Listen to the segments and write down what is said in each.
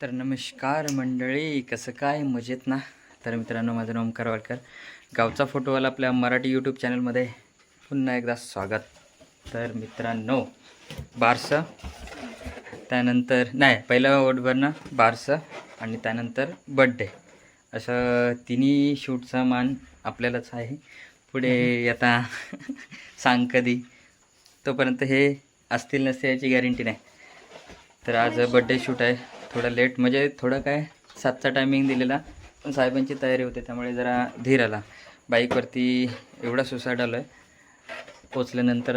तर नमस्कार मंडळी कसं काय? मजेत ना? तर मित्रांनो माझं नाव ओमकार वाडकर. गावचा फोटोवाला आपल्या मराठी यूट्यूब चॅनलमध्ये पुन्हा एकदा स्वागत. तर मित्रांनो बारसं त्यानंतर नाही पहिलं ओटभरणं बारसं आणि त्यानंतर बड्डे असं तिन्ही शूटचा मान आपल्यालाच आहे. पुढे आता सांग कधी तोपर्यंत हे असतील नसते याची गॅरंटी नाही. तर आज बड्डे शूट आहे. थोडं लेट म्हणजे थोडं काय सातचा टायमिंग दिलेला पण साहेबांची तयारी होते त्यामुळे जरा धीर आला. बाईकवरती एवढा सुसाईड आलो आहे पोचल्यानंतर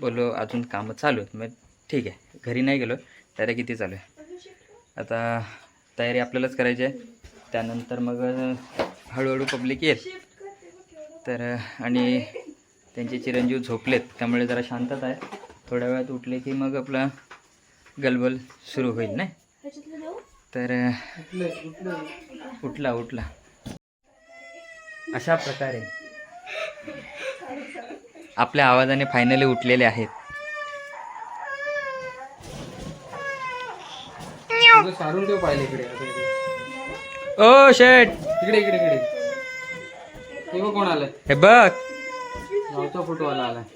बोललो अजून कामं चालू आहेत. मग ठीक आहे घरी नाही गेलो तयारी किती चालू आहे? आता तयारी आपल्यालाच करायची आहे. त्यानंतर मग हळूहळू पब्लिक येईल. तर आणि त्यांचे चिरंजीव झोपलेत त्यामुळे जरा शांतता आहे. थोड्या वेळात उठले की मग आपला गलबल सुरू होईल नाही? तर उठला उठला. अशा प्रकारे आपल्या आवाजाने फायनली उठलेले आहेत. ओ शेट इकडे इकडे इकडे. हे बघ कोण आलाय. हे बघ. फोटो आला आलाय.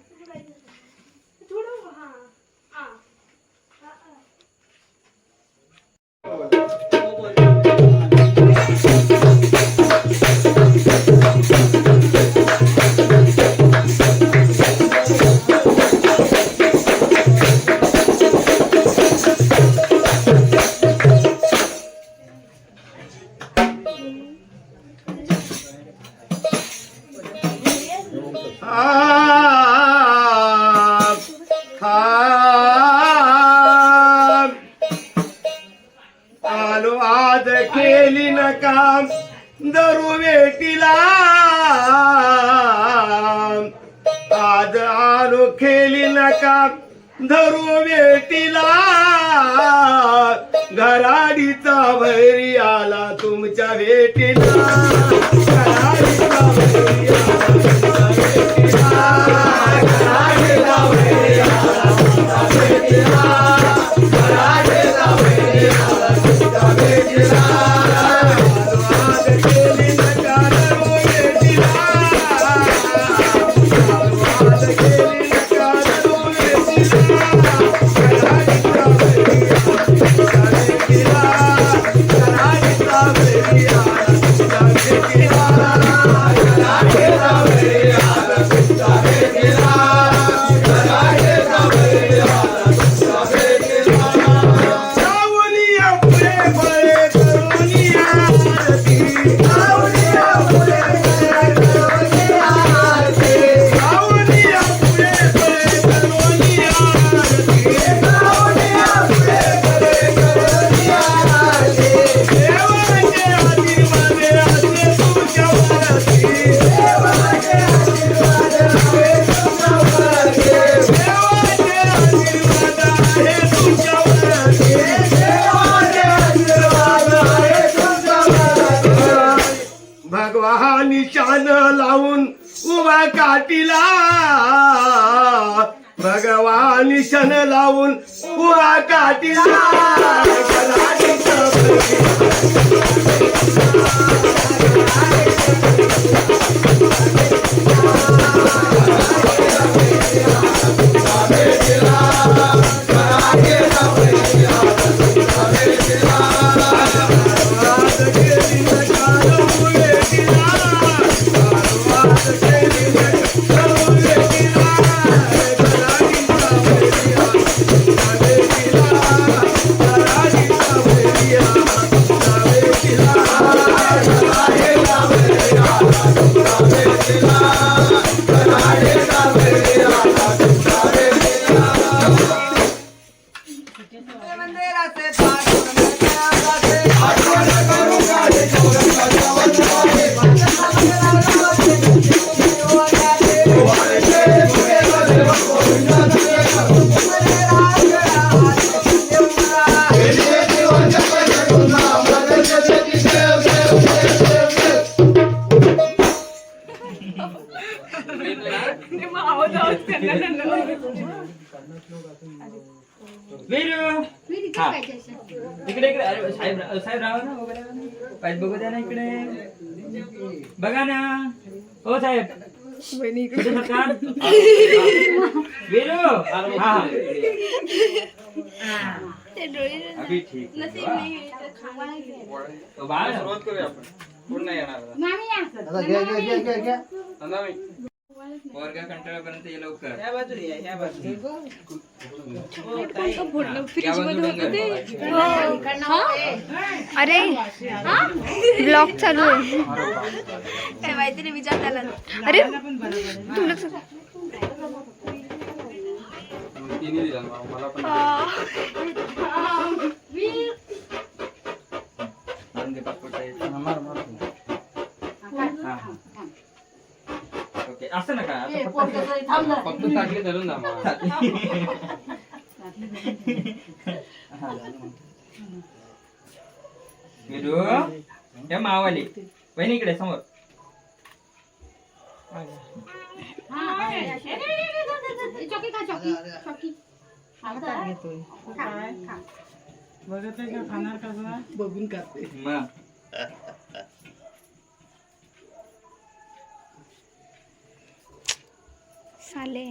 आज आलो खेली नका धरू वेटीला घराडीचा भैरी आला तुमच्या भेटीला घराडीचा भैरी आला घराडीचा भैरी आला तुमच्या भेटीला. घराडीचा भैरी आला तुमच्या भेटीला. भगवान लावून उभा काटीला. भगवान शन लावून उभा काटीला. राहा ना. पाय बघू द्या ना इकडे बघा ना हो साहेब इकडे सरकार. वीरू हा हा अभी ठीक नसीब नाही आहे, तर खावा. तो बाळ सुरुवात करूया आपण कोण नाही येणार वर्गा कंटाळापर्यंत ये लवकर ह्या बाजूला या, ह्या बाजूला. हो, ताई. या बाजूला अरे ब्लॉग चालू आहे काय माहिती विचार त्याला अरे मला पण दिला मला पण दे. हा, मार मार हा, हा. ओके असं नका. आता फक्त- फक्त टाकले धरून जा. हा, झालं मग. विरू हे मावाली. बहिणी इकडे समोर. चॉकी खा चॉकी. चॉकी? बघत आहे का खाणार कसं बघून मग. साले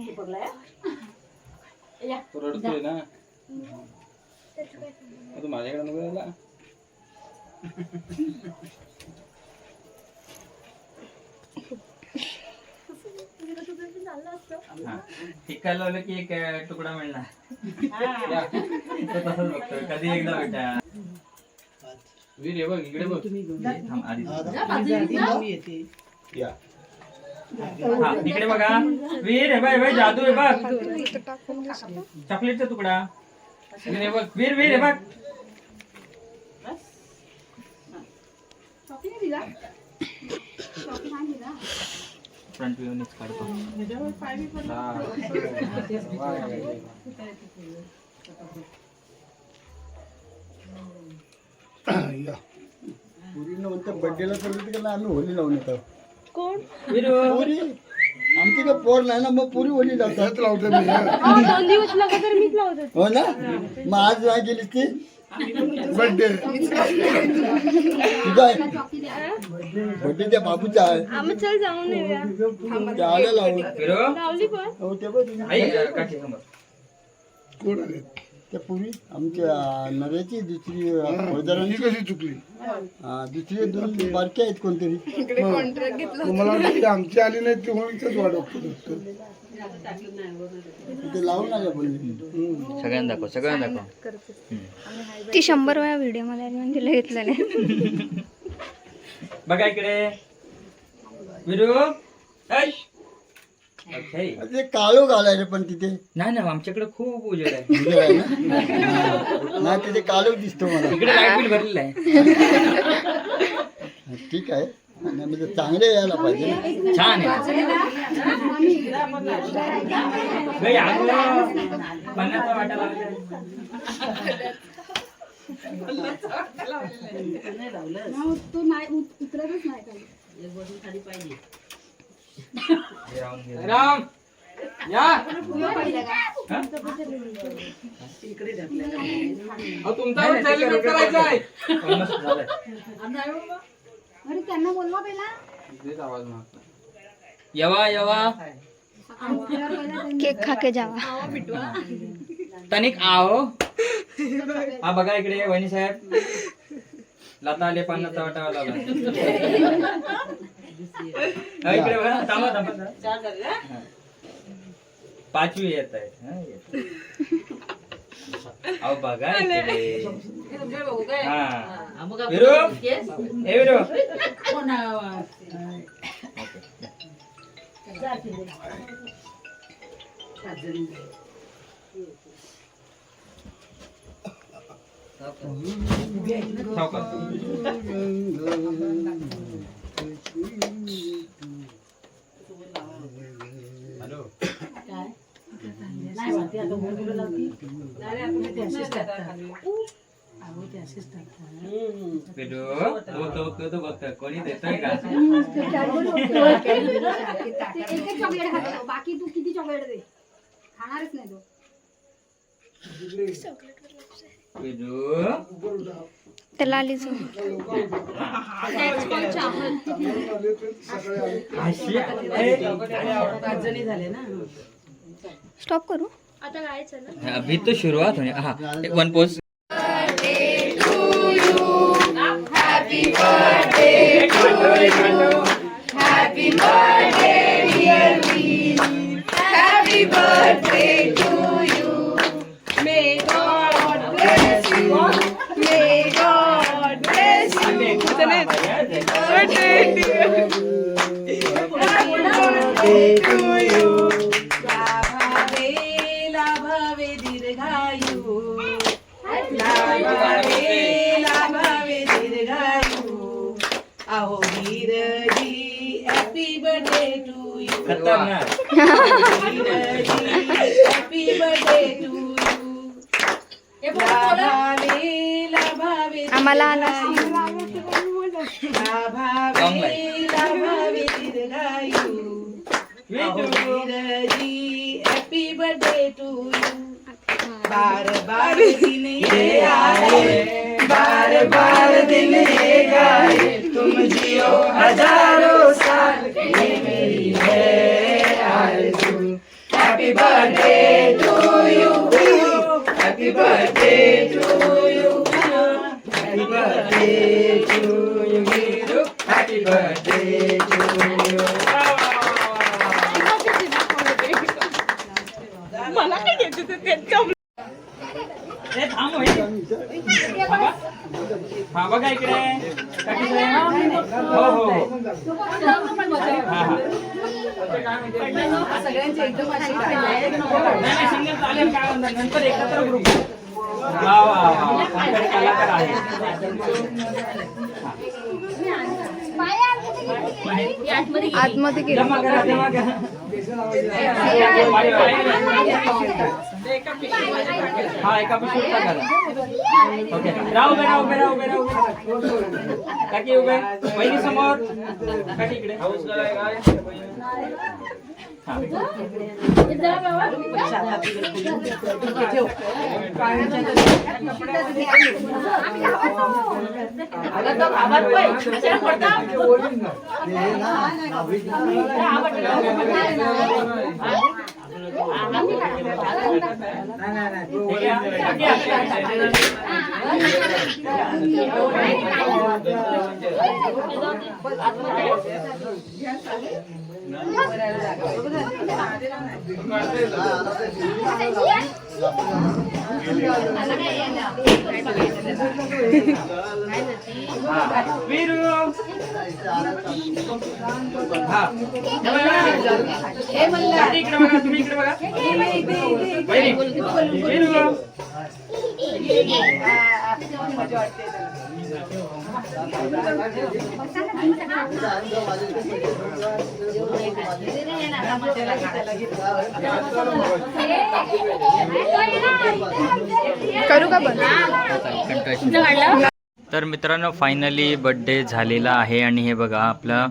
तो रडतोय ना. तू माझ्याकडे नको यायला. हा. टिक्का लावलं की एक अं, तुकडा मिळणार. तो तसंच बघतोय. कधी एकदा बेटा वीर हे बघ इकडे बघ. थांब, आधी. मी येते. हा इकडे बघा. वीर हे बाय बाय जादू आहे बघ. चॉकलेटचा तुकडा. वीर हे बघ वीर वीर हे बघ. फ्रंट व्ह्यूनेच काढतो. पुरीनं म्हणतं बड्डेला चाललं की आम्ही होली लावून येतो. आमची काय पोर नाही ना मग पुरी होली लावतात लावतो मी. दोन दिवस तर मीच लावत. हो ना? मग आज नाही गेली ती? बड्डे तुझा आहे. बड्डे त्या बाबूचा आहे. आम्ही चल जाऊन येऊया. त्या आल्या लावून लावली पण. हो ते बघ. तुझी आई अं, काठी समोर कोण आले? त्या पुरी आमच्या नव्याची दुसरी फौजदारांची? कशी चुकली? दुसरी दोन बारक्या आहेत कोणतरी. तुम्हाला वाटतं आमची आली नाही ती होळीच वाढवतो ते लावून बोलली सगळ्यांना दाखव सगळ्यांना दाखव. ती शंभर वेळा व्हिडिओमध्ये आली म्हणून तिला घेतलं नाही. बघा इकडे. ओके. ते काळो घालायचे पण तिथे. नाही ना आमच्याकडे खूप उजेड आहे. उजेड आहे ना. नाही तिथे काळोख दिसतो मला. इकडे लाइट बिल भरलेलं आहे. ठीक आहे. आणि म्हणजे चांगले यायला पाहिजे ना. छान आहे. बाई, अगं, पन्नासचा वाटा लावलाय. तो नाही उत- उतरतच नाही गेलं. राम. या. हा? तुमचा सेलिब्रेट करायचा आहे. अरे त्यांना बोलवा पहिला. देत आवाज मारता यवा केक खा के जावा. तनिक आओ. हा बघा इकडे वहिनी साहेब. लता आले पन्नासचा वाटा लावला हा, इकडे बघा थांबा थांबा जरा. हा. पाचवी येत आहे. अहो बघा इकडे. हा. विरू हे विरू सावकाश. विरू बाकी तू किती चॉकलेट दे खाणारच नाही तो विरू त्याला आलीच स्टॉप करू. आता गायचं ना? अभी तो शुरुआत होने हाँ एक वन पोज लाभावे आम्हाला आला लाभावे लाभावे हॅपी बर्थडे टू बार बार दिन ये आए बार बार दिन ये गाए तुम जियो हजारों happy birthday to you happy birthday to you happy birthday to you happy birthday to you हा बघा इकडे काकीकडे. हो हो हो. हा, हा. नंतर एकत्र ग्रुप कलाकार आहे आतमध्ये गेलो. हा एका पिशवीत टाका ओके राहू उभे राहू उभे राहू उभे राहू काकी उभे. पहिली समोर. काकी इकडे. हा. ठीक आहे? काकी, हा. वीरू हा काकी इकडे बघा तुम्ही इकडे बघा वहिनी. वीरू करू का बंद तर मित्रांनो फायनली बर्थडे झालेला आहे आणि हे बघा आपलं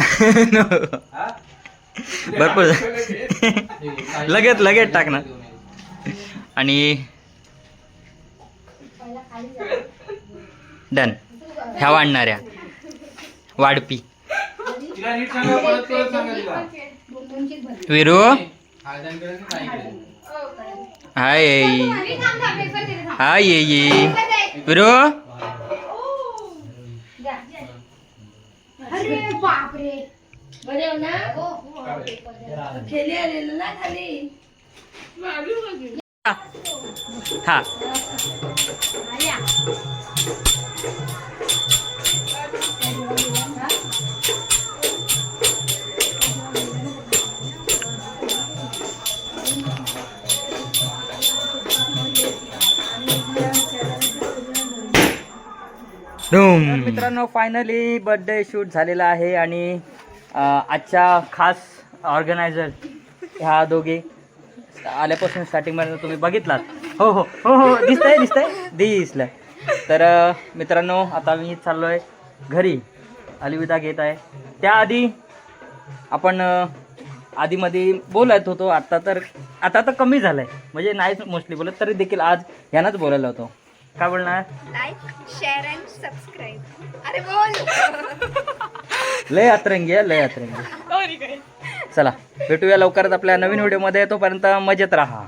भरपूर. लगेच लगेच टाक ना आणि डन. ह्या वाढणाऱ्या. वाढपी. विरू? हाय हाय ये. विरू? अरे बापरे. बरे ना? खेळी आलेलं ना खाली? हा. मित्रांनो फायनली बर्थडे शूट झालेला आहे आणि आजच्या खास ऑर्गनायझर ह्या दोघे आल्यापासून स्टार्टिंगमध्ये तुम्ही बघितलात. हो हो हो हो दिसतंय दिसतंय. दिसलं. तर मित्रांनो आता मी चाललो आहे घरी. अलविदा घेत आहे. त्याआधी आपण आधीमध्ये बोलत होतो. आता तर आता तर कमी झालं आहे म्हणजे नाहीच मोस्टली बोलत तरी देखील आज यांनाच बोलायला होतो. काय बोलणार? लाईक शेअर अँड सबस्क्राईब अरे बोल. लय अतरंगी आहे लय अतरंगी. चला भेटूया लवकरच आपल्या नवीन व्हिडिओमध्ये. तोपर्यंत मजेत राहा.